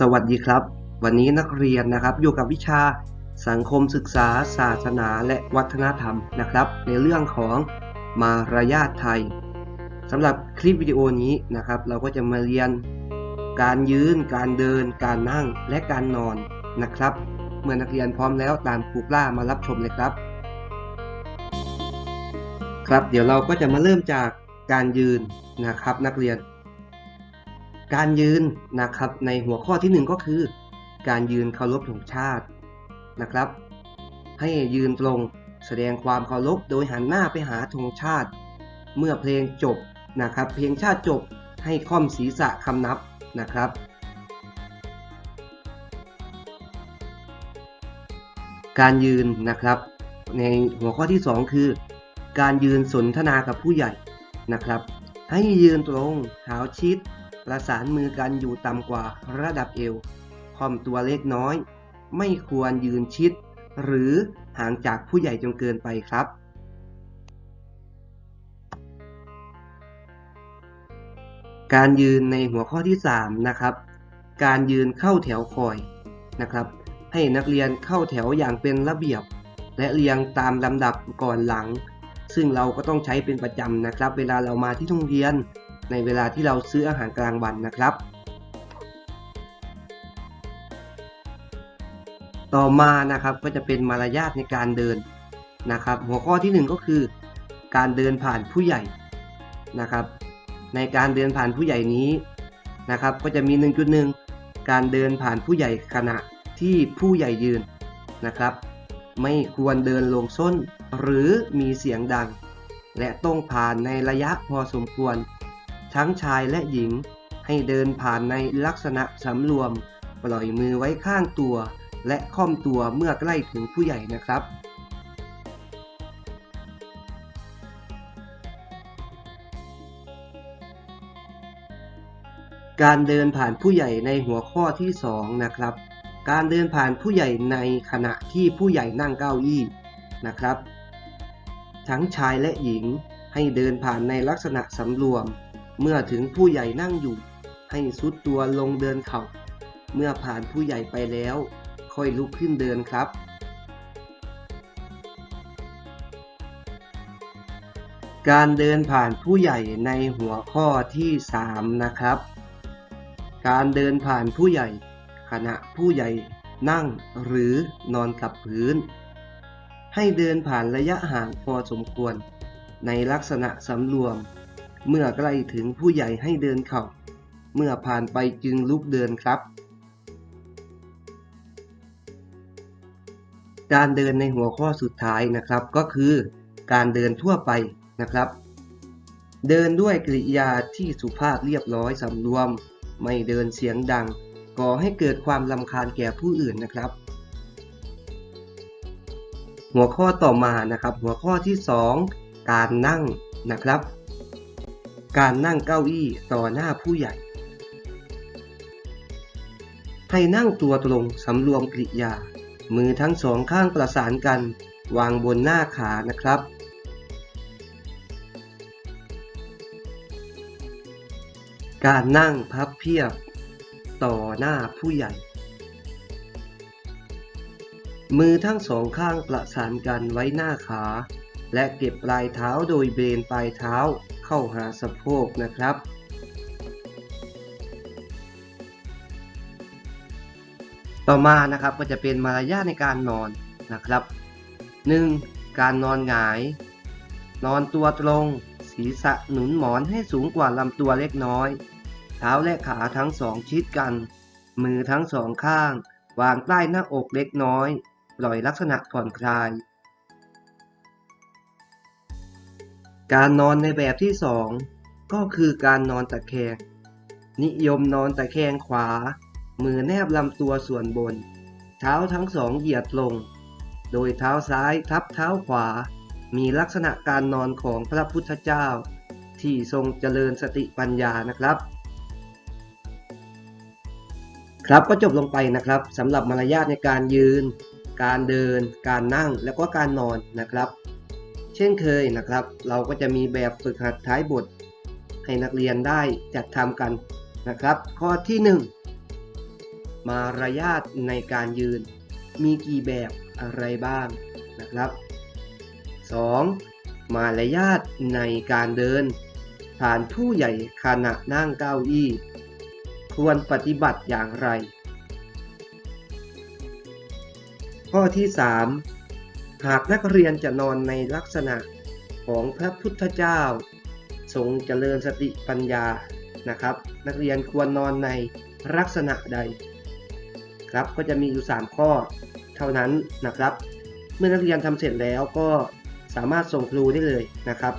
สวัสดีครับ วันนี้นักเรียนนะครับอยู่กับวิชาสังคมศึกษา ศาสนาและวัฒนธรรมนะครับ ในเรื่องของมารยาทไทยสำหรับคลิปวิดีโอนี้นะครับ เราก็จะมาเรียนการยืน การเดิน การนั่งและการนอนนะครับ เมื่อนักเรียนพร้อมแล้วตามครูกล้ามารับชมเลยครับ ครับเดี๋ยวเราก็จะมาเริ่มจากการยืนนะครับนักเรียน การยืนนะครับในหัวข้อที่หนึ่งก็คือ การยืนเคารพธงชาตินะครับ ให้ยืนตรงแสดงความเคารพโดยหันหน้าไปหาธงชาติ เมื่อเพลงจบนะครับเพลงชาติจบให้ค่อมศีรษะคำนับนะครับ การยืนนะครับ ในหัวข้อที่ 2 คือ การยืนสนทนากับผู้ใหญ่นะครับ ให้ยืนตรงเท้าชิด ประสานมือกันอยู่ต่ำกว่าระดับเอวค่อมตัวเล็กน้อย ไม่ควรยืนชิด หรือห่างจากผู้ใหญ่จนเกินไปครับ การยืนในหัวข้อที่ 3 นะครับ การยืนเข้าแถวคอยนะครับ ให้นักเรียนเข้าแถวอย่างเป็นระเบียบ และเรียงตามลำดับก่อนหลัง ซึ่งเราก็ต้องใช้เป็นประจำนะครับ เวลาเรามาที่โรงเรียน ในเวลาที่เราซื้ออาหารกลางวันนะครับ ต่อมานะครับก็จะเป็นมารยาทในการเดินนะครับ หัวข้อที่หนึ่งก็คือ การเดินผ่านผู้ใหญ่นะครับ ในการเดินผ่านผู้ใหญ่นี้นะครับ ก็จะมี 1.1 การเดินผ่านผู้ใหญ่ขณะที่ผู้ใหญ่ยืนนะครับ ไม่ควรเดินลงส้นหรือมีเสียงดัง และต้องผ่านในระยะพอสมควร ทั้งชายและหญิง ให้เดินผ่านในลักษณะสำรวม ปล่อยมือไว้ข้างตัว และค่อมตัวเมื่อใกล้ถึงผู้ใหญ่นะครับการเดินผ่านผู้ใหญ่ในหัวข้อที่ 2 นะครับ การเดินผ่านผู้ใหญ่ในขณะที่ผู้ใหญ่นั่งเก้าอี้นะครับ ทั้งชายและหญิงให้เดินผ่านในลักษณะสำรวม เมื่อถึงผู้ใหญ่นั่งอยู่ ให้สุดตัวลงเดินเข่า เมื่อผ่านผู้ใหญ่ไปแล้ว ค่อยลุกขึ้นเดินครับ การเดินผ่านผู้ใหญ่ในหัวข้อที่ 3 นะครับ การเดินผ่านผู้ใหญ่ ขณะผู้ใหญ่นั่งหรือนอนกับพื้น ให้เดินผ่านระยะห่างพอสมควร ในลักษณะสำรวม เมื่อใกล้ถึงผู้ใหญ่ให้เดินเข่า เมื่อผ่านไปจึงลุกเดินครับ การเดินในหัวข้อสุดท้ายนะครับ ก็คือการเดินทั่วไปนะครับ เดินด้วยกริยาที่สุภาพเรียบร้อยสำรวม ไม่เดินเสียงดัง ก่อให้เกิดความลำคาญแก่ผู้อื่นนะครับ หัวข้อต่อมานะครับ หัวข้อที่ 2 การนั่งนะครับ การนั่งเก้าอี้ต่อหน้าผู้ใหญ่ ให้นั่งตัวตรงสำรวมกริยา มือทั้งสองข้างประสานกัน วางบนหน้าขานะครับการนั่งพับเพียบ ต่อหน้าผู้ใหญ่ มือทั้งสองข้างประสานกันไว้หน้าขา และเก็บปลายเท้าโดยเบนปลายเท้า เข้าหาสะโพกนะครับ ต่อมานะครับก็จะเป็นมารยาทในการนอนนะครับ 1. การนอนหงาย นอนตัวตรง ศีรษะหนุนหมอนให้สูงกว่าลำตัวเล็กน้อย เท้าและขาทั้งสองชิดกัน มือทั้งสองข้าง วางใต้หน้าอกเล็กน้อย ปล่อยลักษณะผ่อนคลาย การนอนในแบบที่สองก็คือการนอนตะแคง นิยมนอนตะแคงขวา มือแนบลำตัวส่วนบน เท้าทั้งสองเหยียดลง โดยเท้าซ้ายทับเท้าขวา มีลักษณะการนอนของพระพุทธเจ้า ที่ทรงเจริญสติปัญญานะครับ ครับก็จบลงไปนะครับสำหรับมารยาทในการยืน การเดิน การนั่งแล้วก็การนอนนะครับ เช่นเคยนะครับ เราก็จะมีแบบฝึกหัดท้ายบท ให้นักเรียนได้จัดทำกันนะครับ ข้อที่มารยาทในการยืน มีกี่แบบอะไรบ้างนะครับ 2. มารยาทในการเดิน ผ่านผู้ใหญ่ขณะนั่งเก้าอี้ ควรปฏิบัติอย่างไร ข้อที่ 3 หากนักเรียนจะนอนในลักษณะของพระพุทธเจ้า ทรงเจริญสติปัญญานะครับ นักเรียนควรนอนในลักษณะใด ครับก็จะมีอยู่ 3 ข้อเท่านั้นนะครับ เมื่อนักเรียนทำเสร็จแล้วก็สามารถส่งครูได้เลยนะครับ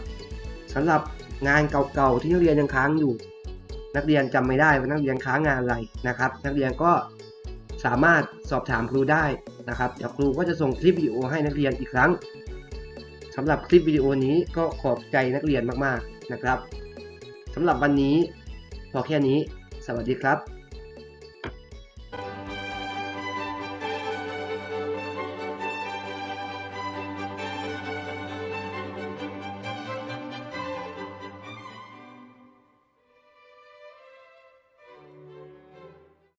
สำหรับงานเก่าๆที่นักเรียนยังค้างอยู่ นักเรียนจำไม่ได้ว่านักเรียนค้างงานอะไรนะครับ นักเรียนก็สามารถสอบถามครูได้ นะครับเดี๋ยวครูก็จะส่งคลิปวิดีโอให้นักเรียนอีกครั้งสำหรับคลิปวิดีโอนี้ก็ขอบใจนักเรียนมากๆนะครับสำหรับวันนี้พอแค่นี้ สวัสดีครับ